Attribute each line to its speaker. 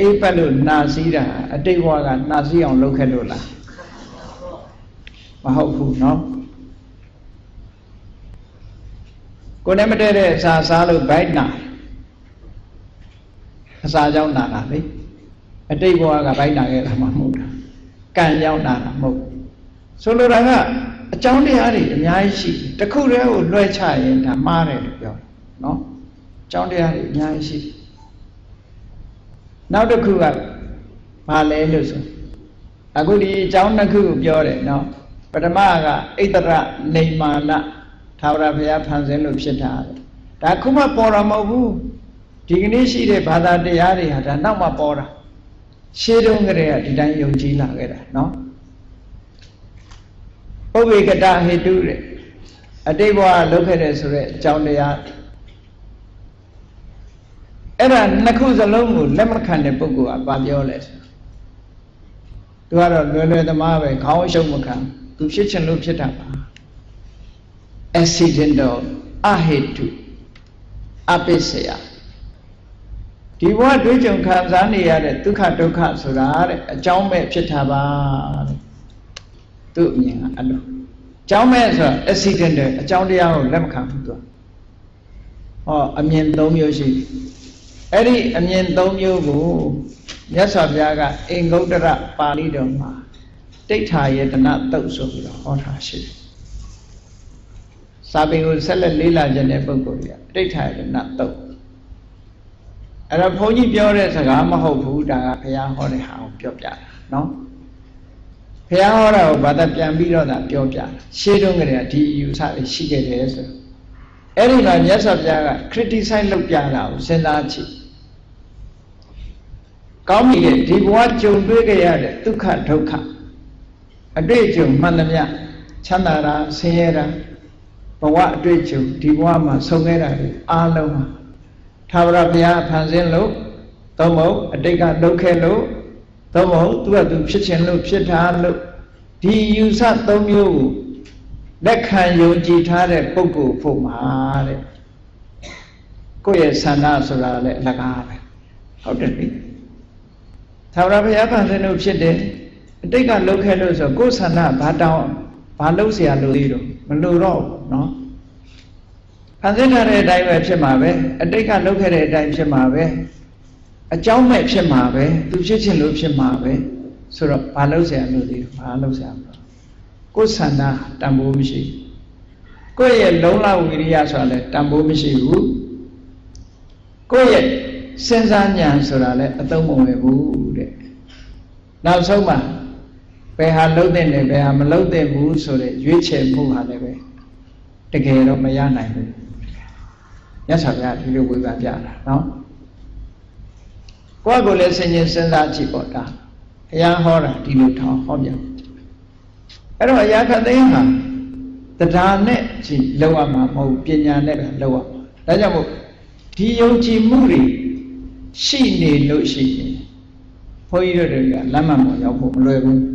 Speaker 1: အေးပတ်လို့နှာစည်းတာအတိတ်ဘဝကနှာစည်းအောင်လုပ်ခဲ့လို့လားမဟုတ်ဘူးเนาะကိုယ်နဲ့မတည့်တဲ့အစာစားလို့ဗိုက်နာအစာကြောင့်နာတာလေအတိတ်ဘဝကဗိုက်နာခဲ့တာမှမဟုတ်တာကံကြောင့်နာတာမဟုတ်ဆိုလိုတာကအကြောင်းတရားတွေအများကြီးရှိတယ်တစ်ခုတည်းကိုလွှဲချရင်ဒါမှားတယ်လို့ပြောเนาะအကြောင်းတရားတွေအများကြီးရှိတယ် နောက်တစ်ခုကဘာလဲလို့ဆိုအခုဒီအကြောင်းနှစ်ခုကိုပြောတယ်နော်ပထမကဣတရနေမာနသာဝရဘုရားဖန်ဆင်းလို့ဖြစ်တာဒါခုမှပေါ်တာမဟုတ်ဘူးဒီကနေ့ရှိတဲ့ဘာသာတရားတွေဟာဒါနောက်မှပေါ်တာရှေးတုန်းကတည်းကဒီတိုင်းယုံကြည်လာခဲ့တာနော်ဥပေက္ကတဟေတုတဲ့အတိတ်ဘဝလုပ်ခဲ့တယ်ဆိုတဲ့အကြောင်းတရား အဲ့ဒါနှစ်ခုစလုံးကိုလက်မခံတဲ့ပုဂ္ဂိုလ်ကဘာပြောလဲဆိုသူကတော့လွယ်လွယ်သမားပဲခေါင်းအရှုပ်မခံသူဖြစ်ချင်လို့ဖြစ်တာပါ accidental အဟေတုအပစ္စယဒီဘဝတွေးကြုံခံစားနေရတဲ့ဒုက္ခဒုက္ခဆိုတာတဲ့အကြောင်းပဲဖြစ်တာပါတဲ့သူ့အမြင်ကအဲ့လိုအကြောင်းပဲဆိုတော့ accidental အကြောင်းတရားကိုလက်မခံဘူးသူကဟောအမြင်၃မျိုးရှိတယ် အဲ့ဒီအမြင်၃မျိုးကိုမြတ်စွာဘုရားကအင်္ဂုတ္တရပါဠိတော်မှာတိဋ္ဌာယတနာတုတ်ဆိုပြီးတော့ဟောထားရှိတယ်စာပေကိုဆက်လက်လေးလာခြင်းတဲ့ပုဂ္ဂိုလ်တွေကတိဋ္ဌာယတနာတုတ်အဲ့တော့ဘုန်းကြီးပြောတဲ့စကားမဟုတ်ဘူးဒါကဘုရားဟောတဲ့ဟာကိုပြောပြတာနော်ဘုရားဟောတာကိုဘာသာပြန်ပြီးတော့သာပြောပြတာရှေးတုန်းကတည်းကဒီယူဆလေးရှိခဲ့တယ်ဆိုအဲ့ဒီမှာမြတ်စွာဘုရားက criticize လုပ်ပြတာကိုစဉ်းစားကြည့် ကောင်းပြီလေဒီဘဝကြုံတွေ့ကြရတဲ့ဒုက္ခဒုက္ခအတွေ့အကြုံမှန်သမျှချမ်းသာတာဆင်းရဲတာဘဝအတွေ့အကြုံဒီဘဝမှာဆုံးခဲ့တာတွေအားလုံးဟာသာဝရဘုရားဖန်ဆင်းလို့သုံးဖို့အတိတ်ကလုပ်ခဲ့လို့သုံးဖို့သူကသူဖြစ်ခြင်းလို့ဖြစ်တာလို့ဒီယူဆသုံးမျိုးကိုလက်ခံယုံကြည်ထားတဲ့ပုဂ္ဂိုလ်ဖို့မှာတဲ့ကိုယ့်ရဲ့ဆန္ဒဆိုတာလည်းအလကားပဲဟုတ်တယ်လေ သာဝရဘုရားဖန်ဆင်းလို့ဖြစ်တယ်အတိတ်ကလုပ်ခဲ့လို့ဆိုကိုယ်ဆန္ဒဘာတောင်းဘာလုပ်เสียလို့သေးတော့မလို့တော့ဘူးเนาะဖန်ဆင်းထားတဲ့အတိုင်းပဲဖြစ်မှာပဲအတိတ်ကလုပ်ခဲ့တဲ့အတိုင်းဖြစ်မှာပဲအကြောင်းမဲ့ဖြစ်မှာပဲသူဖြစ်ခြင်းလို့ဖြစ်မှာပဲဆိုတော့ဘာလုပ်เสียလို့သေးတော့ဘာလုပ်เสียမလို့ကိုယ်ဆန္ဒတန်ဖိုးမရှိကိုယ့်ရဲ့လုံလဝိရိယဆိုတာလည်းတန်ဖိုးမရှိဘူးကိုယ့်ရဲ့ စဉ်းစားဉာဏ်ဆိုတာလည်းအသုံးမဝင်ဘူးတဲ့နောက်ဆုံးမှာဘယ်ဟာလုံးတဲ့တယ်ဘယ်ဟာမလုံးတဲ့ဘူးဆိုတဲ့ရွေးချယ်မှုဟာလည်းပဲတကယ်တော့မရနိုင်ဘူးမြတ်စွာဘုရားဒီလိုဝေဖန်ပြတာနော်ကိုယ့်ကိုယ်လည်းစဉ်းကျင်စဉ်းစားကြည့်ပေါ့ဒါဘုရားဟောတာဒီလိုထောင်ဟောပြအဲ့တော့အရာခသိန်းဟာတရားနဲ့ကြည့်လောက်ရမှာမဟုတ်ပညာနဲ့ပဲလောက်ရမှာဒါကြောင့်မို့ဒီယုံကြည်မှုတွေ ရှိနေလို့ရှိရင်ဘုန်းကြီးတို့တွေကလမ်းမှန်ပေါ်ရောက်ဖို့မလွယ်ဘူး